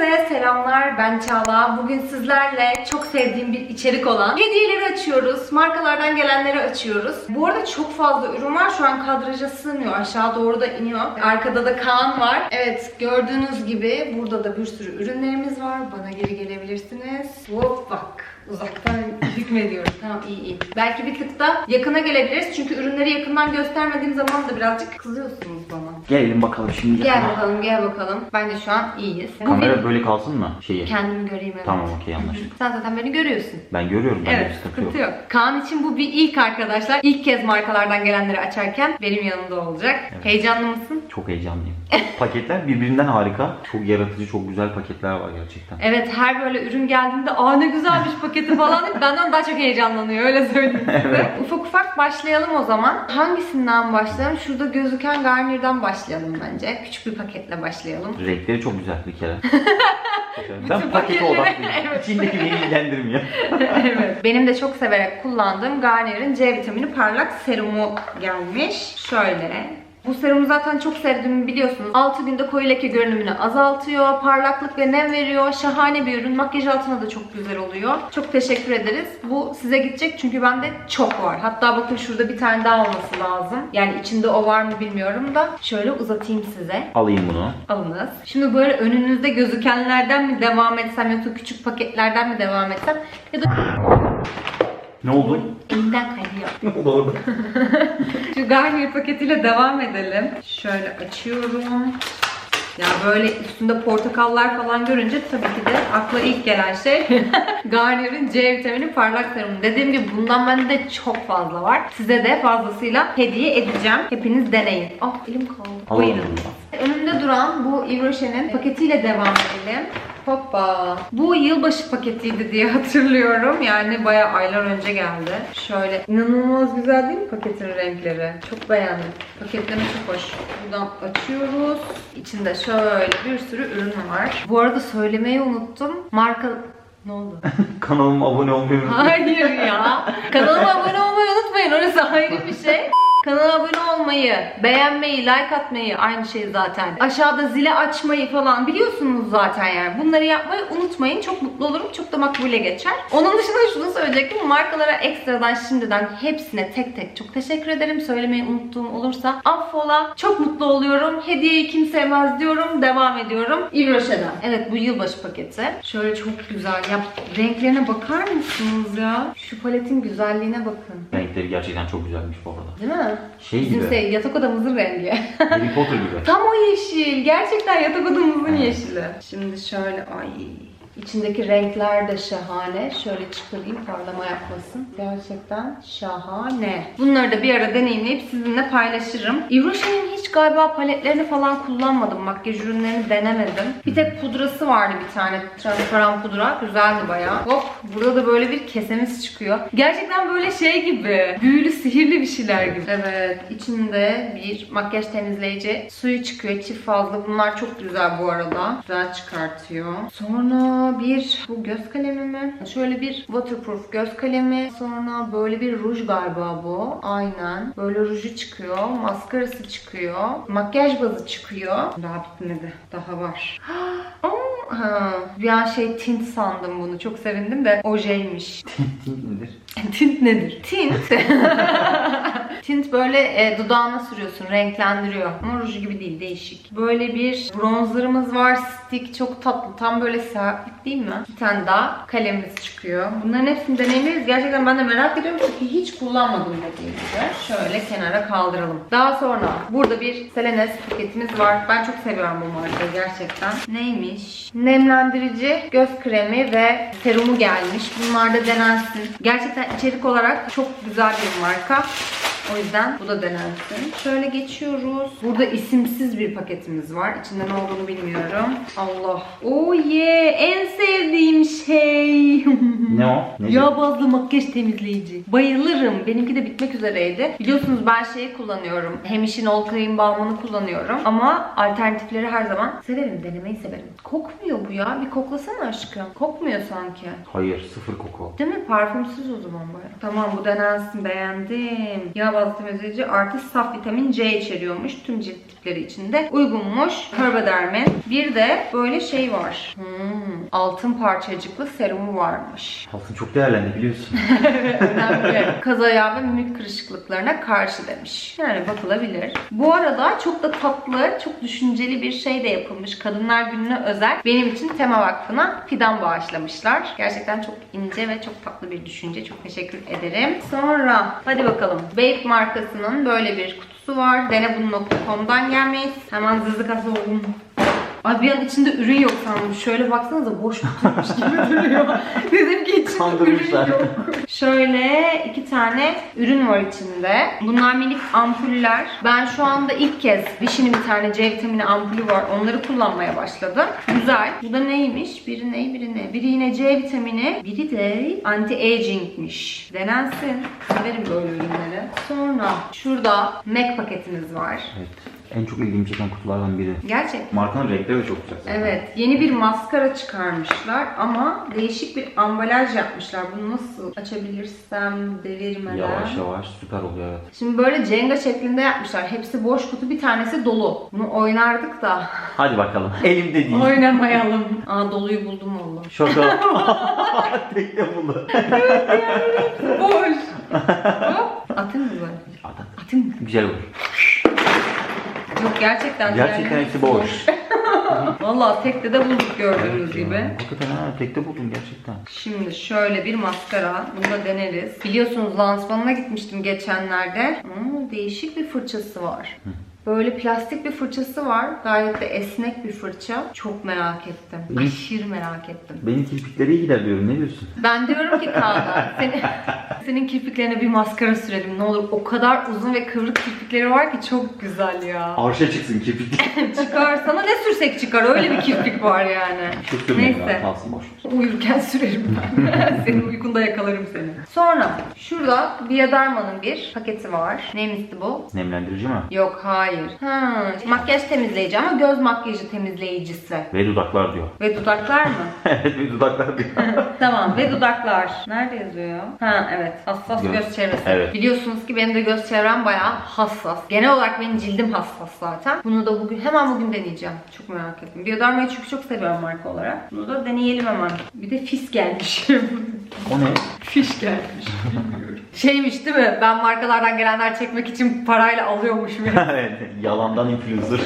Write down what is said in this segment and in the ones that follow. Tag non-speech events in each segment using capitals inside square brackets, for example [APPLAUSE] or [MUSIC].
Herkese selamlar. Ben Çağla. Bugün sizlerle çok sevdiğim bir içerik olan hediyeleri açıyoruz. Markalardan gelenleri açıyoruz. Bu arada çok fazla ürün var. Şu an kadraja sığmıyor. Aşağı doğru da iniyor. Arkada da Kaan var. Evet gördüğünüz gibi burada da bir sürü ürünlerimiz var. Bana geri gelebilirsiniz. Hop bak. Uzaktan hükmediyorum. Tamam iyi iyi. Belki bir tık da yakına gelebiliriz. Çünkü ürünleri yakından göstermediğim zaman da birazcık kızıyorsunuz bana. Gelelim bakalım şimdi. Gel yakına. bakalım, gel bakalım. Bence şu an iyiyiz. Kamera böyle kalsın mı? Şeyi. Kendimi göreyim evet. Tamam okey anlaştık. Sen zaten beni görüyorsun. Ben görüyorum ben Evet, sıkıntı yok. Kaan için bu bir ilk arkadaşlar. İlk kez markalardan gelenleri açarken benim yanımda olacak. Evet. Heyecanlı mısın? Çok heyecanlıyım. Paketler birbirinden harika. Çok yaratıcı, çok güzel paketler var gerçekten. Evet her böyle ürün geldiğinde aa ne güzelmiş paketi falan deyip benden daha çok heyecanlanıyor öyle söyleyeyim size. [LAUGHS] Ufak ufak başlayalım o zaman. Hangisinden başlayalım? Şurada gözüken Garnier'dan başlayalım bence. Küçük bir paketle başlayalım. Renkleri çok güzel bir kere. [LAUGHS] Ben pakete odaklıyım. [LAUGHS] Evet. İçindeki beni ilgilendirmiyor. evet. Benim de çok severek kullandığım Garnier'in C vitamini parlak serumu gelmiş. Şöyle. Bu serumu zaten çok sevdiğimi biliyorsunuz. 6 günde koyu leke görünümünü azaltıyor. Parlaklık ve nem veriyor. Şahane bir ürün. Makyaj altına da çok güzel oluyor. Çok teşekkür ederiz. Bu size gidecek çünkü bende çok var. Hatta bakın şurada bir tane daha olması lazım. Yani içinde o var mı bilmiyorum da. Şöyle uzatayım size. Alayım bunu. Alınız. Şimdi böyle önünüzde gözükenlerden mi devam etsem yoksa küçük paketlerden mi devam etsem ya da Ne oldu? elimden kayıyor. [LAUGHS] Ne oldu orada? [LAUGHS] Şu Garnier paketiyle devam edelim. Şöyle açıyorum. Ya böyle üstünde portakallar falan görünce tabii ki de akla ilk gelen şey [LAUGHS] Garnier'in C vitamini parlak serumu. Dediğim gibi bundan bende çok fazla var. Size de fazlasıyla hediye edeceğim. Hepiniz deneyin. Ah elim kaldı. Buyurun. Önümde duran bu Yves Rocher'in paketiyle devam edelim. Hoppa. Bu yılbaşı paketiydi diye [LAUGHS] hatırlıyorum. Yani bayağı aylar önce geldi. Şöyle inanılmaz güzel değil mi paketin renkleri? Çok beğendim. Paketleri çok hoş. Buradan açıyoruz. İçinde şöyle bir sürü ürün var. Bu arada söylemeyi unuttum. Marka... Ne oldu? [LAUGHS] Kanalıma abone olmayı unutmayın. Hayır ya. Kanalıma abone olmayı unutmayın. Orası ayrı bir şey. Kanala abone olmayı, beğenmeyi, like atmayı aynı şey zaten. Aşağıda zili açmayı falan biliyorsunuz zaten yani. Bunları yapmayı unutmayın. Çok mutlu olurum. Çok da makbule geçer. Onun dışında şunu söyleyecektim. Markalara ekstradan şimdiden hepsine tek tek çok teşekkür ederim. Söylemeyi unuttuğum olursa affola. Çok mutlu oluyorum. Hediyeyi kim sevmez diyorum. Devam ediyorum. Yves Rocher'den. Evet bu yılbaşı paketi. Şöyle çok güzel. Ya renklerine bakar mısınız ya? Şu paletin güzelliğine bakın. Renkleri gerçekten çok güzelmiş bu arada. Değil mi? Şey Bizim gibi. yatak odamızın rengi. [LAUGHS] Harry Potter gibi. Tam o yeşil. Gerçekten yatak odamızın yeşili. Şimdi şöyle ay İçindeki renkler de şahane. Şöyle çıkarayım parlama yapmasın. Gerçekten şahane. Bunları da bir ara deneyimleyip sizinle paylaşırım. Yves Rocher'in hiç galiba paletlerini falan kullanmadım. Makyaj ürünlerini denemedim. Bir tek pudrası vardı bir tane. Transparan pudra. Güzeldi bayağı. Hop burada da böyle bir kesemiz çıkıyor. Gerçekten böyle şey gibi. Büyülü sihirli bir şeyler gibi. Evet. içinde bir makyaj temizleyici suyu çıkıyor. Çift fazla. Bunlar çok güzel bu arada. Güzel çıkartıyor. Sonra bir bu göz kalemi mi? Şöyle bir waterproof göz kalemi. Sonra böyle bir ruj galiba bu. Aynen. Böyle ruju çıkıyor. Maskarası çıkıyor. Makyaj bazı çıkıyor. Daha bitmedi. Daha var. [GASPS] Ha. Bir an şey tint sandım bunu. Çok sevindim de ojeymiş. [LAUGHS] Nedir? [LAUGHS] Tint nedir? Tint. [LAUGHS] Tint böyle e, dudağına sürüyorsun, renklendiriyor. Ama ruju gibi değil, değişik. Böyle bir bronzerımız var, stick çok tatlı. Tam böyle serpik değil mi? Bir tane daha kalemimiz çıkıyor. Bunların hepsini deneyimleriz. Gerçekten ben de merak ediyorum çünkü hiç kullanmadım dediğim. Şöyle kenara kaldıralım. Daha sonra burada bir Selenes paketimiz var. Ben çok seviyorum bu markayı gerçekten. Neymiş? Nemlendirici, göz kremi ve serumu gelmiş. Bunlar da denensin. Gerçekten içerik olarak çok güzel bir marka. O yüzden bu da denensin. Şöyle geçiyoruz. Burada isimsiz bir paketimiz var. İçinde ne olduğunu bilmiyorum. Allah. Oh yeah. En sevdiğim şey. [LAUGHS] Ne o? Ne? Yağ bazlı makyaj temizleyici. Bayılırım. Benimki de bitmek üzereydi. Biliyorsunuz ben şeyi kullanıyorum. Hemişin All Cream Balm'ını kullanıyorum. Ama alternatifleri her zaman severim. Denemeyi severim. Kokmuyor bu ya. Bir koklasana aşkım. Kokmuyor sanki. Hayır sıfır koku. Değil mi? Parfümsüz o zaman baya. Tamam bu denensin beğendim. Yağ bazlı temizleyici artı saf vitamin C içeriyormuş. Tüm cilt tipleri içinde uygunmuş. Herbederm'in. Bir de böyle şey var. Hmm, altın parçacıklı serumu varmış. Altın çok değerlendi biliyorsun. [LAUGHS] Önemli. Kaz ayağı ve mimik kırışıklıklarına karşı demiş. Yani bakılabilir. Bu arada çok da tatlı, çok düşünceli bir şey de yapılmış. Kadınlar Günü'ne özel. Benim için Tema Vakfı'na fidan bağışlamışlar. Gerçekten çok ince ve çok tatlı bir düşünce. Çok teşekkür ederim. Sonra hadi bakalım. Babe markasının böyle bir kutusu var. Denebun.com'dan gelmiş. Hemen zızı kasa oldum. Ay bir an içinde ürün yok sandım. Şöyle baksanıza boş kutuymuş gibi [LAUGHS] duruyor. Dedim ki içinde ürün yok. Şöyle iki tane ürün var içinde. Bunlar minik ampuller. Ben şu anda ilk kez Vichy'nin bir tane C vitamini ampulü var. Onları kullanmaya başladım. Güzel. Bu da neymiş? Biri ne, biri ne? Biri yine C vitamini, biri de anti-aging'miş. Denensin. Severim böyle ürünleri. Sonra şurada MAC paketimiz var. Evet. En çok ilgimi çeken kutulardan biri. Gerçek. Markanın renkleri de çok güzel. Evet, yeni bir maskara çıkarmışlar ama değişik bir ambalaj yapmışlar. Bunu nasıl açabilirsem devirmeden. Yavaş yavaş süper oluyor evet. Şimdi böyle Jenga şeklinde yapmışlar. Hepsi boş kutu, bir tanesi dolu. Bunu oynardık da Hadi bakalım. [LAUGHS] Elimde değil. oynamayalım. Aa doluyu buldum valla. Şaka. [LAUGHS] [LAUGHS] Tekne buldu. Boş. Hop, Atayım mı böyle? Adam. Atayım mı? Güzel olur. Yok gerçekten. Gerçekten hepsi boş. [LAUGHS] Valla tekte de bulduk gördüğünüz ya. gibi. Hakikaten ha tekte buldum gerçekten. Şimdi şöyle bir maskara. Bunu da deneriz. Biliyorsunuz lansmanına gitmiştim geçenlerde. Hmm, değişik bir fırçası var. Böyle plastik bir fırçası var. Gayet de esnek bir fırça. Çok merak ettim. Hı. Aşırı merak ettim. Benim kirpikleri iyi gider diyorum. Ne diyorsun? Ben diyorum ki Kaan'a senin, [LAUGHS] senin kirpiklerine bir maskara sürelim ne olur. O kadar uzun ve kıvrık kirpikleri var ki çok güzel ya. Arşa çıksın kirpik. [LAUGHS] çıkar sana ne sürsek çıkar. Öyle bir kirpik var yani. Çok sürmeyin Neyse. ya. Uyurken sürerim ben. [LAUGHS] Senin uykunda yakalarım seni. Sonra şurada Bioderma'nın bir paketi var. Neymişti bu? Nemlendirici mi? Yok hayır. Ha, makyaj temizleyici ama göz makyajı temizleyicisi. Ve dudaklar diyor. Ve dudaklar mı? [LAUGHS] evet ve dudaklar diyor. [LAUGHS] tamam ve dudaklar. Nerede yazıyor? Ha evet. Hassas Göz. göz, çevresi. Evet. Biliyorsunuz ki benim de göz çevrem bayağı hassas. Genel olarak benim cildim hassas zaten. Bunu da bugün hemen bugün deneyeceğim. Çok merak ettim. Bioderma'yı çünkü çok seviyorum marka olarak. Bunu da deneyelim hemen. Bir de fis gelmiş. O ne? Fiş gelmiş. [LAUGHS] Bilmiyorum. Şeymiş değil mi? Ben markalardan gelenler çekmek için parayla alıyormuşum. evet. [LAUGHS] Yalandan influencer.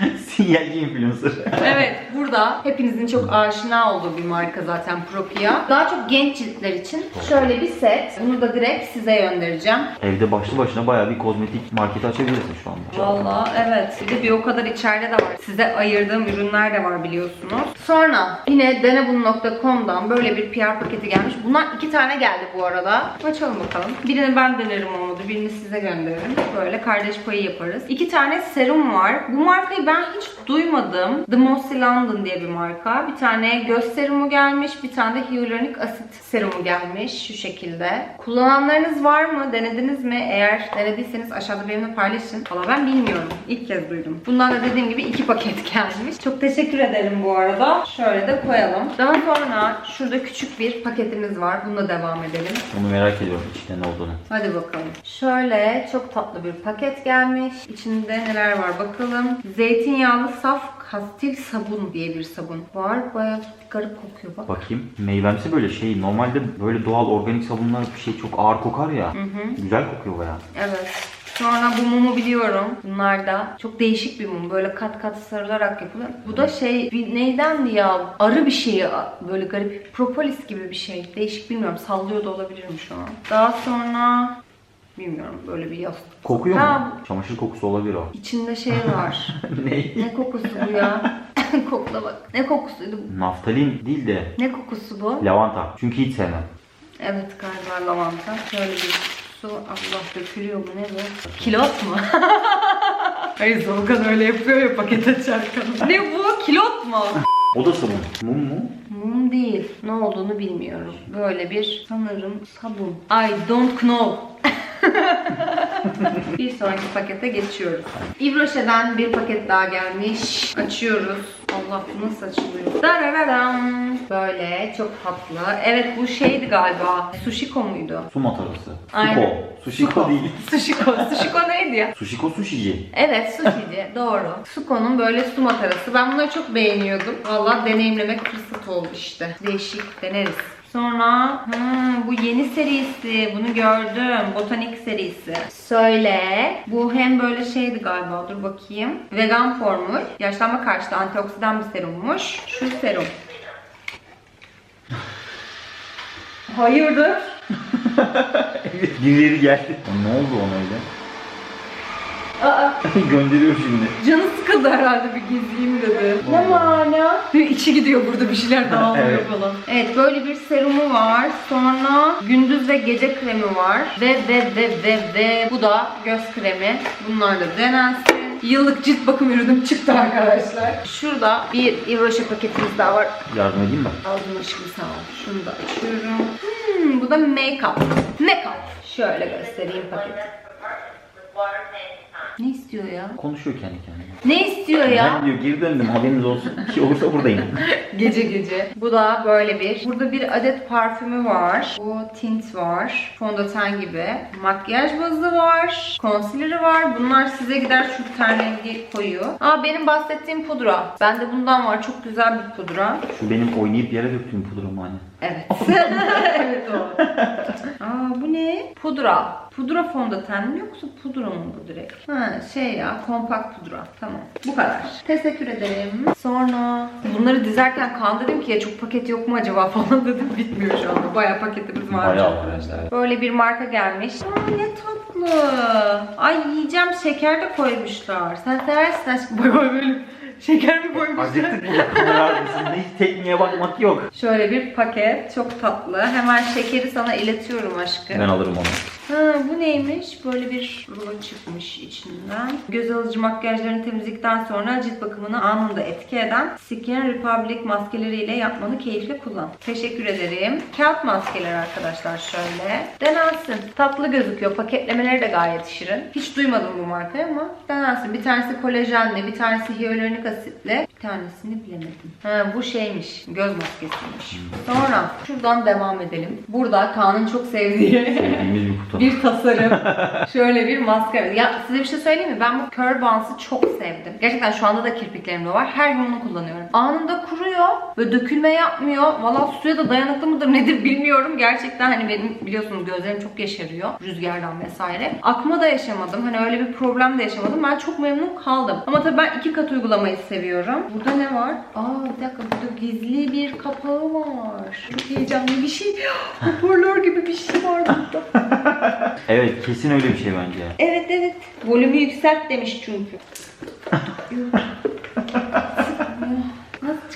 [LAUGHS] Sinyalci influencer. evet burada hepinizin çok aşina olduğu bir marka zaten Propia. Daha çok genç ciltler için şöyle bir set. Bunu da direkt size göndereceğim. Evde başlı başına bayağı bir kozmetik marketi açabilirsin şu anda. Valla evet. Bir de bir o kadar içeride de var. Size ayırdığım ürünler de var biliyorsunuz. Sonra yine denebun.com'dan böyle bir PR paketi gelmiş. Bunlar iki tane geldi bu arada. Açalım bakalım. Birini ben denerim olmadı. Birini size gönderirim. Böyle kardeş payı yaparız. İki tane serum var. Bu markayı ben hiç duymadım. The Mossy London diye bir marka. Bir tane göz serumu gelmiş. Bir tane de hyaluronik asit serumu gelmiş. Şu şekilde. Kullananlarınız var mı? Denediniz mi? Eğer denediyseniz aşağıda benimle paylaşın. Valla ben bilmiyorum. İlk kez duydum. Bundan da dediğim gibi iki paket [LAUGHS] gelmiş. Çok teşekkür ederim bu arada. Şöyle de koyalım. Daha sonra şurada küçük bir paketimiz var. Bununla devam edelim. Onu merak ediyorum içinde ne olduğunu. Hadi bakalım. Şöyle çok tatlı bir paket gelmiş. İçinde neler var bakalım. Zeytinyağlı saf kastil sabun diye bir sabun var. Bayağı garip kokuyor bak. Bakayım. Meyvemsi böyle şey. Normalde böyle doğal organik sabunlar bir şey çok ağır kokar ya. Güzel kokuyor bayağı. Evet. Sonra bu mumu biliyorum. Bunlar da çok değişik bir mum. Böyle kat kat sarılarak yapılıyor. Bu da şey bir neydendi ya? Arı bir şeyi böyle garip. Propolis gibi bir şey. Değişik bilmiyorum. Sallıyor da olabilirim şu an. Daha sonra bilmiyorum böyle bir yastık. Kokuyor Ha, mu? Çamaşır kokusu olabilir o. İçinde şey var. [LAUGHS] ne? ne kokusu bu ya? [LAUGHS] Kokla bak. Ne kokusuydu bu? Naftalin değil de Ne kokusu bu? lavanta. Çünkü hiç sevmem. Evet galiba lavanta. Şöyle bir su. Allah dökülüyor bu ne bu? Kilot mu? [LAUGHS] Hayır Volkan öyle yapıyor ya paket açarken. ne bu? Kilot mu? O da sabun. Mum mu? Mum değil. Ne olduğunu bilmiyorum. Böyle bir sanırım sabun. I don't know. [LAUGHS] bir sonraki pakete geçiyoruz. Yves Rocher'den bir paket daha gelmiş. Açıyoruz. Allah nasıl açılıyor? Darararam. Böyle çok tatlı. Evet bu şeydi galiba. Sushiko muydu? Su matarası. Aynen. Suko. Sushiko değil. Sushiko. Sushiko neydi ya? Sushiko sushici. Evet sushici doğru. Suko'nun böyle su matarası. Ben bunları çok beğeniyordum. Valla deneyimlemek fırsat oldu işte. Değişik deneriz. Sonra hmm, bu yeni serisi. Bunu gördüm. Botanik serisi. Söyle. Bu hem böyle şeydi galiba. Dur bakayım. Vegan formül. Yaşlanma karşıtı antioksidan bir serummuş. Şu serum. Hayırdır? [LAUGHS] Birileri geldi. Ne oldu ona öyle? Aa, [LAUGHS] Gönderiyor şimdi. Canı sıkıldı herhalde bir gezeyim dedi. Ne mana? Bir içi gidiyor burada bir şeyler [LAUGHS] dağılıyor Evet. falan. Evet böyle bir serumu var. Sonra gündüz ve gece kremi var. Ve ve ve ve ve bu da göz kremi. Bunlar da denensin. Yıllık cilt bakım ürünüm çıktı arkadaşlar. Şurada bir Rocher paketimiz daha var. Yardım edeyim mi? Aldın aşkım sağ ol. Şunu da açıyorum. Hmm, bu da make-up. Make-up. Şöyle göstereyim paketi. Ne istiyor ya? Konuşuyor kendi kendine. Ne istiyor ya? Ben diyor geri döndüm haberiniz olsun. [LAUGHS] Bir şey olursa buradayım. [LAUGHS] Gece gece. Bu da böyle bir. Burada bir adet parfümü var. Bu tint var. Fondöten gibi. Makyaj bazı var. Concealer'ı var. Bunlar size gider şu ten rengi koyu. Aa benim bahsettiğim pudra. Bende bundan var. Çok güzel bir pudra. Şu benim oynayıp yere döktüğüm pudra mı hani? Evet. [LAUGHS] evet o. Aa bu ne? Pudra. Pudra fondöten mi yoksa pudra mı bu direkt? Ha şey ya kompakt pudra. Tamam. Bu kadar. Teşekkür ederim. Sonra bunları dizerken kan dedim ki ya çok paket yok mu acaba [LAUGHS] falan dedim. Bitmiyor şu anda. Bayağı paketimiz var. Bayağı evet. Böyle bir marka gelmiş. Aa ne tatlı. Ay yiyeceğim şeker de koymuşlar. Sen seversin aşkım. [LAUGHS] Bak bak böyle şeker mi koymuşlar? Acıktık burada kamera arkasında hiç tekniğe bakmak yok. Şöyle bir paket. Çok tatlı. Hemen şekeri sana iletiyorum aşkım. Ben alırım onu. Ha, bu neymiş? Böyle bir rulo çıkmış içinden. Göz alıcı makyajlarını temizledikten sonra cilt bakımını anında etki eden Skin Republic maskeleriyle yapmanı keyifle kullan. Teşekkür ederim. Kağıt maskeler arkadaşlar şöyle. Denensin. Tatlı gözüküyor. Paketlemeleri de gayet şirin. Hiç duymadım bu markayı ama denensin. Bir tanesi kolajenli, bir tanesi hyaluronik asitli. Bir tanesini bilemedim. Ha, bu şeymiş. Göz maskesiymiş. Sonra şuradan devam edelim. Burada Kaan'ın çok sevdiği Sevdiğimiz bir kutu. [LAUGHS] bir tasarım. Şöyle bir maskara. Ya size bir şey söyleyeyim mi? Ben bu Curl Bounce'ı çok sevdim. Gerçekten şu anda da kirpiklerimde var. Her gün onu kullanıyorum. Anında kuruyor ve dökülme yapmıyor. Valla suya da dayanıklı mıdır nedir bilmiyorum. Gerçekten hani benim biliyorsunuz gözlerim çok yaşarıyor. Rüzgardan vesaire. Akma da yaşamadım. Hani öyle bir problem de yaşamadım. Ben çok memnun kaldım. Ama tabii ben iki kat uygulamayı seviyorum. Burada ne var? Aa bir dakika burada gizli bir kapağı var. Çok heyecanlı bir şey. [GASPS] Hoparlör gibi bir şey var burada. [LAUGHS] Evet kesin öyle bir şey bence. Evet evet. Volümü yükselt demiş çünkü. [LAUGHS]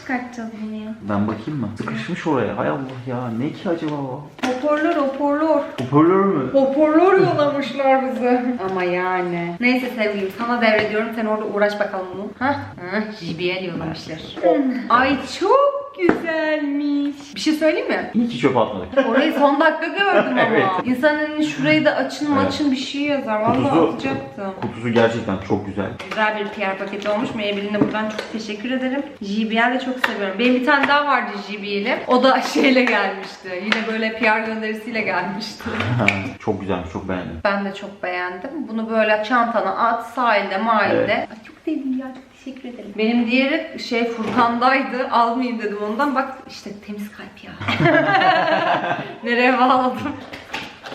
çıkartacağız bunu ya? Ben bakayım mı? Sıkışmış oraya. Hay Allah ya. Ne ki acaba o? Hoparlör hoparlör. Hoparlör mü? Hoparlör yollamışlar bize. [LAUGHS] Ama yani. Neyse sevgilim sana devrediyorum. Sen orada uğraş bakalım bunu. Hah. Hah. JBL yollamışlar. Ay çok güzelmiş. Bir şey söyleyeyim mi? İyi ki çöpe atmadık. [LAUGHS] Orayı son dakika gördüm ama. Evet. İnsanın şurayı da açın maçın bir şey yazar. Vallahi Kutusu- atacaktım. Kutusu gerçekten çok güzel. Güzel bir PR paketi olmuş. Maybelline'e buradan çok teşekkür ederim. JBL de çok seviyorum. Benim bir tane daha vardı JBL'im. O da [LAUGHS] şeyle gelmişti. Yine böyle PR gönderisiyle gelmişti. [LAUGHS] çok güzelmiş. Çok beğendim. Ben de çok beğendim. Bunu böyle çantana at, sahilde, mahilde. Evet. Ay çok sevdim ya. Çok teşekkür ederim. Benim diğeri şey Furkan'daydı. Almayayım dedim ondan. Bak işte temiz kalp ya. [LAUGHS] Nereye bağladım?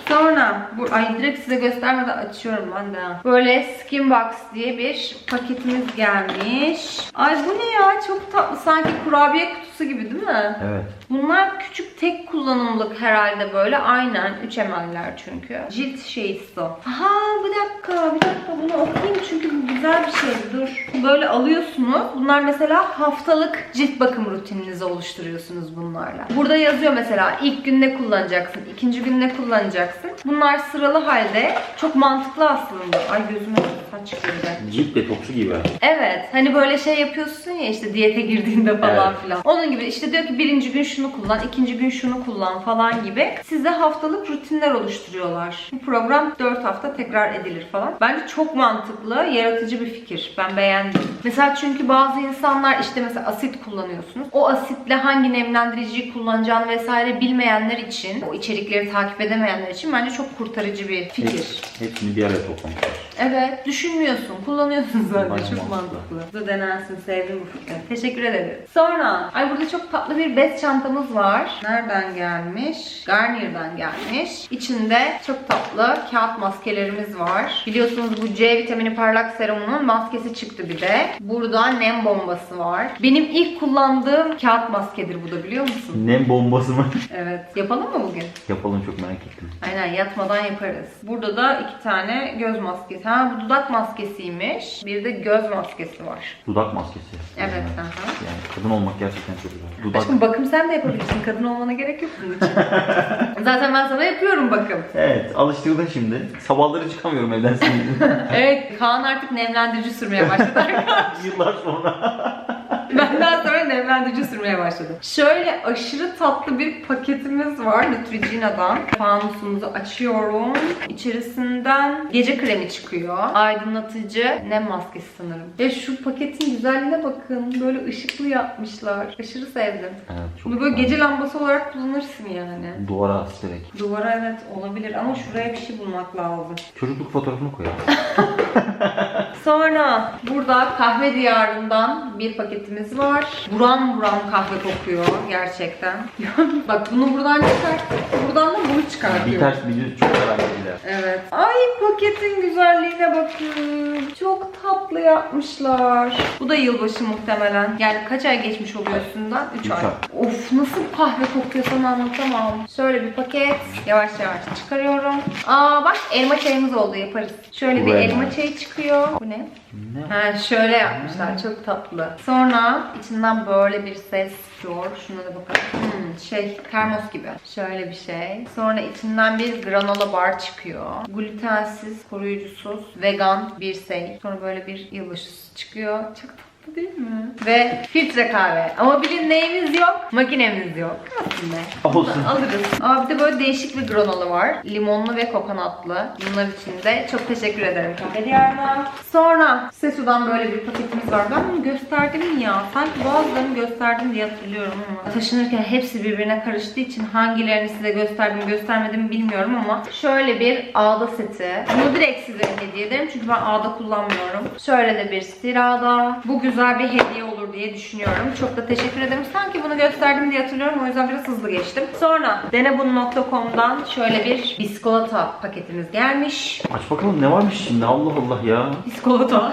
Sonra bu ay direkt size göstermeden açıyorum ben de. Böyle Skin Box diye bir paketimiz gelmiş. Ay bu ne ya? Çok tatlı. Sanki kurabiye kutusu gibi değil mi? Evet. Bunlar küçük tek kullanımlık herhalde böyle. Aynen 3 ml'ler çünkü. Cilt şeysi. Aha bir dakika bir dakika bunu okuyayım çünkü bu güzel bir şey. Dur. Böyle alıyorsunuz. Bunlar mesela haftalık cilt bakım rutininizi oluşturuyorsunuz bunlarla. Burada yazıyor mesela ilk gün ne kullanacaksın, ikinci gün ne kullanacaksın. Bunlar sıralı halde. Çok mantıklı aslında. Ay gözüme saç girdi. Cilt detoksu gibi. Evet. Hani böyle şey yapıyorsun ya işte diyete girdiğinde falan Evet. filan. Onun gibi işte diyor ki birinci gün şunu kullan, ikinci gün şunu kullan falan gibi. Size haftalık rutinler oluşturuyorlar. Bu program 4 hafta tekrar edilir falan. Bence çok mantıklı, yaratıcı bir fikir. Ben beğendim. Mesela çünkü bazı insanlar işte mesela asit kullanıyorsunuz. O asitle hangi nemlendiriciyi kullanacağını vesaire bilmeyenler için, o içerikleri takip edemeyenler için bence çok kurtarıcı bir fikir. Hep- hepsini bir araya toplamışlar. Evet, düşünmüyorsun, kullanıyorsun zaten. Bayağı çok mantıklı. mantıklı. Bu denensin, sevdim bu fikri. Teşekkür ederim. Sonra, ay burada çok tatlı bir bez çantamız var. Nereden gelmiş? Garnier'dan gelmiş. İçinde çok tatlı kağıt maskelerimiz var. Biliyorsunuz bu C vitamini parlak serumunun maskesi çıktı bir de. Burada nem bombası var. Benim ilk kullandığım kağıt maskedir bu da biliyor musun? Nem bombası mı? [LAUGHS] Evet. Yapalım mı bugün? Yapalım çok merak ettim. Aynen yatmadan yaparız. Burada da iki tane göz maskesi. Ha bu dudak maskesiymiş. Bir de göz maskesi var. Dudak maskesi. Evet. Yani, aha. yani kadın olmak gerçekten çok güzel. Dudak. Aşkım bakım sen de yapabilirsin. Kadın olmana gerek yok bunun için. [LAUGHS] Zaten ben sana yapıyorum bakım. Evet alıştırdın şimdi. Sabahları çıkamıyorum evden senin. [LAUGHS] Evet Kaan artık nemlendirici sürmeye başladı. [LAUGHS] Yıllar sonra. Benden sonra nemlendirici sürmeye başladım. Şöyle aşırı tatlı bir paketimiz var Neutrogena'dan. Fanusumuzu açıyorum. İçerisinden gece kremi çıkıyor. Aydınlatıcı nem maskesi sanırım. Ya şu paketin güzelliğine bakın. Böyle ışıklı yapmışlar. Aşırı sevdim. Evet çok Bunu böyle güzel. gece lambası olarak kullanırsın yani. Duvara asiterek. Duvara evet olabilir ama şuraya bir şey bulmak lazım. Çocukluk fotoğrafını koyalım. [LAUGHS] Sonra burada kahve diyarından bir paketimiz var. Buram buram kahve kokuyor gerçekten. [LAUGHS] Bak bunu buradan çıkarttık. Buradan da bunu çıkartıyor. bir ters bir düz çok önemliler. Evet. Ay paketin güzelliğine bakın. Çok tatlı yapmışlar. Bu da yılbaşı muhtemelen. Yani kaç ay geçmiş oluyor üstünden? 3 Üç ay. Of nasıl kahve kokuyor sana anlatamam. Şöyle bir paket. Yavaş yavaş çıkarıyorum. Aa bak elma çayımız oldu yaparız. Şöyle bir elma çayı çıkıyor. Bu ne? Ne? Ha şöyle yapmışlar çok tatlı. Sonra içinden böyle bir ses çıkıyor. Şuna da bakalım. Hmm, şey termos gibi. Şöyle bir şey. Sonra içinden bir granola bar çıkıyor. Glutensiz, koruyucusuz, vegan bir şey. Sonra böyle bir yılbaşısı çıkıyor. Çok tatlı değil mi? Ve filtre kahve. Ama bilin neyimiz yok? Makinemiz yok. Aslında. Olsun. Alırız. Aa bir de böyle değişik bir granola var. Limonlu ve kokonatlı. Bunlar için de çok teşekkür ederim kahve diyarına. Sonra Sesu'dan böyle bir paketimiz var. Ben bunu gösterdim mi ya? Sanki bazılarını gösterdim diye hatırlıyorum ama. Taşınırken hepsi birbirine karıştığı için hangilerini size gösterdim göstermedim bilmiyorum ama şöyle bir ağda seti. Bunu direkt size hediye ederim çünkü ben ağda kullanmıyorum. Şöyle de bir stirada. Bu güzel bir hediye olur diye düşünüyorum. Çok da teşekkür ederim. Sanki bunu gösterdim diye hatırlıyorum o yüzden biraz hızlı geçtim. Sonra denebun.com'dan şöyle bir biskolata paketimiz gelmiş. Aç bakalım ne varmış şimdi Allah Allah ya. Biskolata.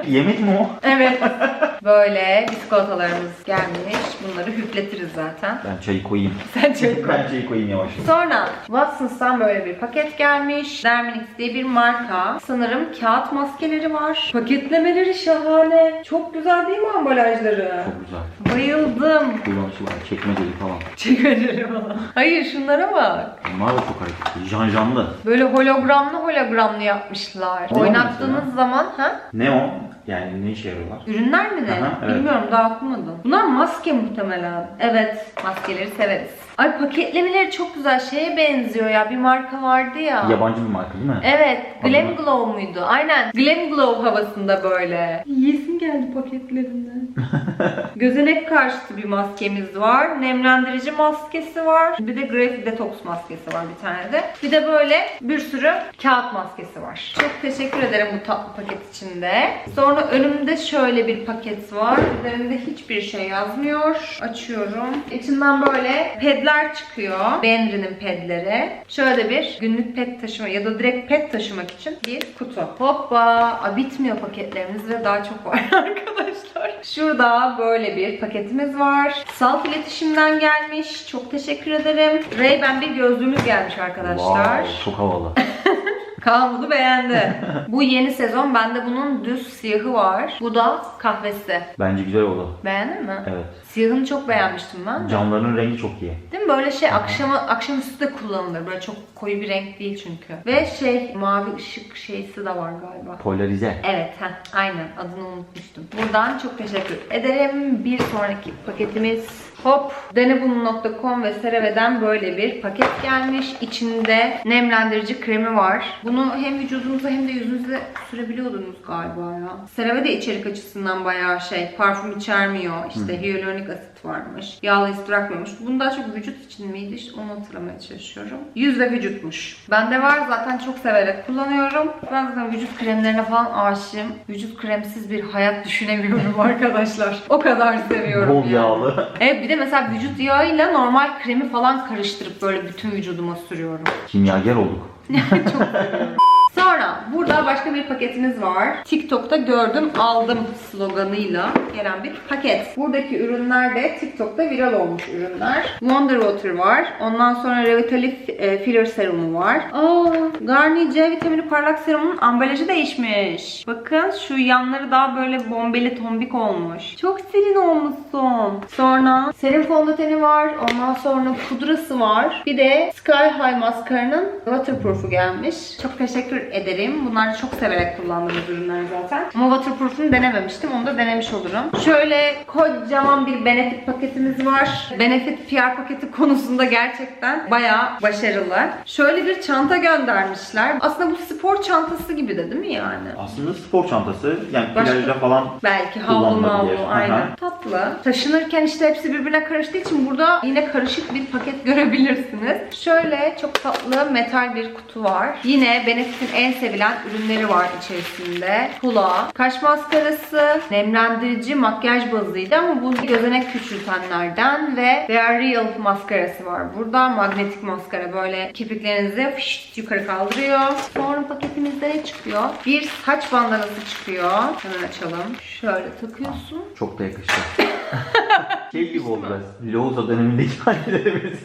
[LAUGHS] Yemek mi o? evet. [LAUGHS] Böyle biskolatalarımız gelmiş. Bunları hüpletiriz zaten. Ben çayı koyayım. [LAUGHS] Sen çay koy. ben çayı koyayım yavaş. Sonra Watsons'tan böyle bir paket gelmiş. Derminix diye bir marka. Sanırım kağıt maskeleri var. Paketlemeleri şahane. Çok güzel değil mi ambalajları? Çok güzel. Bayıldım. Kullanışı var. Çekmeceli falan. Çekmeceleri falan. Hayır şunlara bak. Bunlar da çok hareketli. Janjanlı. Böyle hologramlı hologramlı yapmışlar. Ne Oynattığınız mesela? zaman ha? Ne o? Yani ne işe yarıyorlar? Ürünler mi? Aha, evet. Bilmiyorum daha okumadım. Bunlar maske muhtemelen. Evet maskeleri severiz. Ay paketlemeleri çok güzel şeye benziyor ya. Bir marka vardı ya. Yabancı bir marka değil mi? Evet, Glam Anladım. Glow muydu? Aynen. Glam Glow havasında böyle. Yesim geldi paketlerinden. [LAUGHS] Gözenek karşıtı bir maskemiz var. Nemlendirici maskesi var. Bir de Grafe Detox maskesi var bir tane de. Bir de böyle bir sürü kağıt maskesi var. Çok teşekkür ederim bu tatlı paket içinde. Sonra önümde şöyle bir paket var. Üzerinde hiçbir şey yazmıyor. Açıyorum. İçinden böyle pedler çıkıyor. Benri'nin pedleri. Şöyle bir günlük pet taşıma ya da direkt pet taşımak için bir kutu. Hoppa! Aa, bitmiyor paketlerimiz ve daha çok var [LAUGHS] arkadaşlar. Şurada böyle bir paketimiz var. Salt iletişimden gelmiş. Çok teşekkür ederim. Ray-Ban bir gözlüğümüz gelmiş arkadaşlar. Wow, çok havalı. [LAUGHS] Kaan bunu beğendi. [LAUGHS] Bu yeni sezon. Bende bunun düz siyahı var. Bu da kahvesi. Bence güzel oldu. Beğendin mi? Evet. Siyahını çok beğenmiştim ben. de. Camlarının rengi çok iyi. Değil mi? Böyle şey akşama, akşamüstü de kullanılır. Böyle çok koyu bir renk değil çünkü. Ve şey mavi ışık şeysi de var galiba. Polarize. Evet, heh, aynen adını unutmuştum. Buradan çok teşekkür ederim. Bir sonraki paketimiz Hop, denebunu.com ve CeraVe'den böyle bir paket gelmiş. İçinde nemlendirici kremi var. Bunu hem vücudunuza hem de yüzünüze sürebiliyordunuz galiba ya. CeraVe de içerik açısından bayağı şey, parfüm içermiyor. İşte hyaluronik asit varmış. Yağlı iz bırakmıyormuş. Bunu daha çok vücut için miydi? İşte onu hatırlamaya çalışıyorum. Yüz ve vücutmuş. Bende var zaten çok severek kullanıyorum. Ben zaten vücut kremlerine falan aşığım. Vücut kremsiz bir hayat düşünemiyorum [LAUGHS] arkadaşlar. O kadar seviyorum. Bol yani. yağlı. Evet bir de mesela vücut yağıyla normal kremi falan karıştırıp böyle bütün vücuduma sürüyorum. Kimyager olduk. [LAUGHS] Çok seviyorum. Sonra burada başka bir paketimiz var. TikTok'ta gördüm aldım sloganıyla gelen bir paket. Buradaki ürünler de TikTok'ta viral olmuş ürünler. Wonder Water var. Ondan sonra Revitalift e, Filler Serumu var. Aa, Garnier C vitamini parlak serumunun ambalajı değişmiş. Bakın şu yanları daha böyle bombeli tombik olmuş. Çok serin olmuşsun. Sonra serum fondöteni var. Ondan sonra pudrası var. Bir de Sky High maskaranın waterproof'u gelmiş. Çok teşekkür ederim. Bunları çok severek kullandığımız ürünler zaten. Ama waterproof'unu denememiştim. Onu da denemiş olurum. Şöyle kocaman bir Benefit paketimiz var. Benefit PR paketi [LAUGHS] konusunda gerçekten bayağı başarılı. Şöyle bir çanta göndermişler. Aslında bu spor çantası gibi de değil mi yani? Aslında spor çantası. Yani Başka- plajda falan Belki havlu mavlu aynen. Tatlı. Taşınırken işte hepsi birbirine karıştığı için burada yine karışık bir paket [LAUGHS] görebilirsiniz. Şöyle çok tatlı metal bir kutu var. Yine Benefit'in en sevilen ürünleri var içerisinde. Pula, kaş maskarası, nemlendirici makyaj bazıydı ama bu gözenek küçültenlerden ve They Are Real maskarası var. Burada magnetik maskara böyle kirpiklerinizi fışt yukarı kaldırıyor. Sonra paketimizde ne çıkıyor? Bir saç bandanası çıkıyor. Hemen açalım. Şöyle takıyorsun. çok da yakıştı. [LAUGHS] şey gibi oldu biraz. Loğusa dönemindeki [LAUGHS] hallerimiz.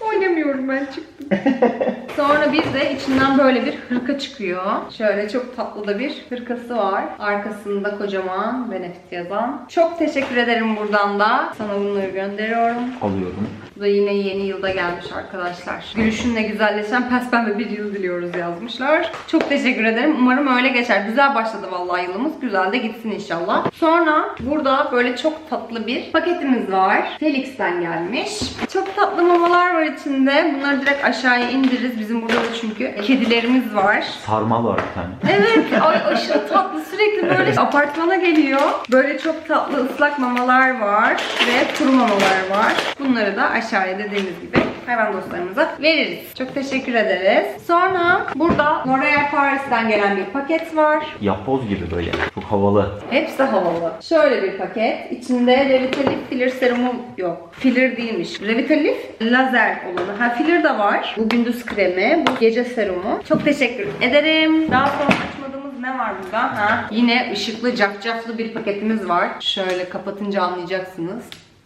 Oynamıyorum ben çıktım. [LAUGHS] Sonra bir de içinden böyle bir hırka çıkıyor. Şöyle çok tatlı da bir hırkası var. Arkasında kocaman Benefit yazan. Çok teşekkür ederim buradan da. Sana bunları gönderiyorum. Alıyorum. Bu da yine yeni yılda gelmiş arkadaşlar. Gülüşünle güzelleşen pembe bir yıl diliyoruz yazmışlar. Çok teşekkür ederim. Umarım öyle geçer. Güzel başladı vallahi yılımız. Güzel de gitsin inşallah. Sonra burada böyle çok tatlı bir paketimiz var. Felix'ten gelmiş. Çok tatlı mamalar var içinde. Bunları direkt aşağıya indiririz. Bizim burada da çünkü kedilerimiz var. Sarmal var bir tane. Evet, ay aşırı tatlı. Sürekli böyle apartmana geliyor. Böyle çok tatlı ıslak mamalar var ve kuru mamalar var. Bunları da aşağıya dediğimiz gibi hayvan dostlarımıza veririz. Çok teşekkür ederiz. Sonra burada L'Oreal Paris'ten gelen bir paket var. Yapboz gibi böyle. Çok havalı. Hepsi havalı. Şöyle bir paket. İçinde Revitalif filler serumu yok. Filler değilmiş. Revitalif lazer olanı. Ha filler de var. Bu gündüz kremi. Bu gece serumu. Çok teşekkür ederim. Daha sonra açmadığımız ne var burada? Ha, yine ışıklı cafcaflı bir paketimiz var. Şöyle kapatınca anlayacaksınız.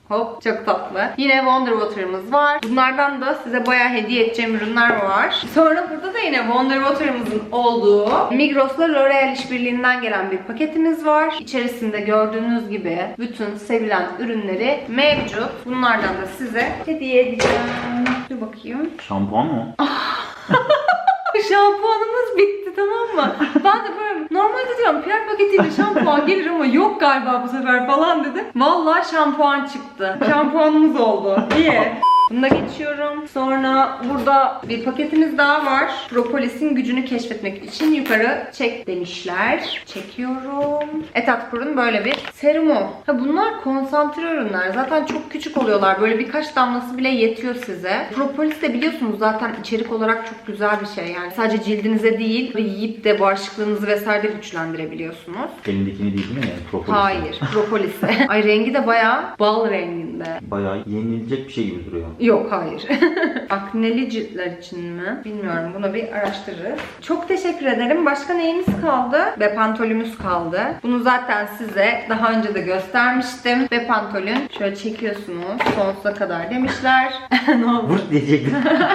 Hop çok tatlı. Yine Wonder Water'ımız var. Bunlardan da size bayağı hediye edeceğim ürünler var. Sonra burada da yine Wonder Water'ımızın olduğu Migros'la L'Oreal işbirliğinden gelen bir paketimiz var. İçerisinde gördüğünüz gibi bütün sevilen ürünleri mevcut. Bunlardan da size hediye edeceğim. Dur bakayım. Şampuan mı? [LAUGHS] Şampuanımız bitti tamam mı? Ben de böyle normalde diyorum PR paketiyle şampuan gelir ama yok galiba bu sefer falan dedim. Vallahi şampuan çıktı. Şampuanımız oldu. İyi. Bunu da geçiyorum. Sonra burada bir paketimiz daha var. Propolis'in gücünü keşfetmek için yukarı çek demişler. Çekiyorum. Etat Kur'un böyle bir serumu. Ha bunlar konsantre ürünler. Zaten çok küçük oluyorlar. Böyle birkaç damlası bile yetiyor size. Propolis de biliyorsunuz zaten içerik olarak çok güzel bir şey. Yani sadece cildinize değil, yiyip de bağışıklığınızı vesaire de güçlendirebiliyorsunuz. Elindekini değil değil mi? Yani propolis. Hayır, propolis. [LAUGHS] Ay rengi de bayağı bal renginde. Bayağı yenilecek bir şey gibi duruyor. Yok hayır. [LAUGHS] Akneli ciltler için mi? Bilmiyorum. Bunu bir araştırırız. Çok teşekkür ederim. Başka neyimiz kaldı? Bepantolümüz kaldı. Bunu zaten size daha önce de göstermiştim. Bepantolün şöyle çekiyorsunuz. Sonsuza kadar demişler. [LAUGHS] ne oldu? Vırt diyecektim.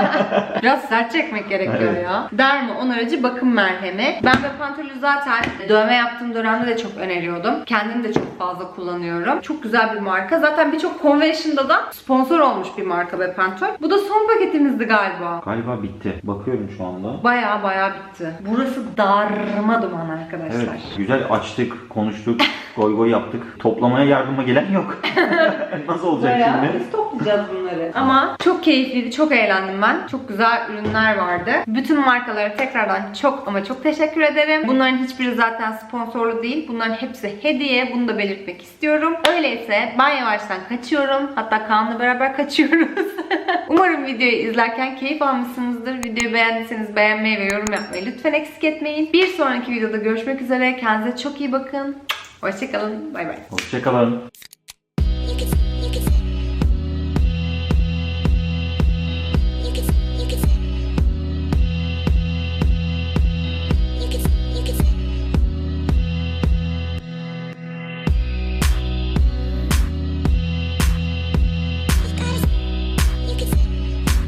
[LAUGHS] Biraz sert çekmek gerekiyor Evet. ya. Derma onarıcı bakım merhemi. Ben Bepantolü zaten dövme yaptığım dönemde de çok öneriyordum. Kendim de çok fazla kullanıyorum. Çok güzel bir marka. Zaten birçok convention'da da sponsor olmuş bir marka Bepantol. Bu da son paketimizdi galiba. Galiba bitti. Bakıyorum şu anda. Baya baya bitti. Burası darma duman arkadaşlar. Evet, güzel açtık, konuştuk, [LAUGHS] goy goy yaptık. Toplamaya yardıma gelen yok. [LAUGHS] Nasıl olacak Bayağı şimdi? biz toplayacağız bunları. Ama çok keyifliydi, çok eğlendim ben. Çok güzel ürünler vardı. Bütün markalara tekrardan çok ama çok teşekkür ederim. Bunların hiçbiri zaten sponsorlu değil. Bunların hepsi hediye. Bunu da belirtmek istiyorum. Öyleyse ben yavaştan kaçıyorum. Hatta Kaan'la beraber [LAUGHS] kaçıyoruz. Umarım videoyu izlerken keyif almışsınızdır. Videoyu beğendiyseniz beğenmeyi ve yorum yapmayı lütfen eksik etmeyin. Bir sonraki videoda görüşmek üzere. Kendinize çok iyi bakın. Hoşçakalın. Bay bay. Hoşçakalın.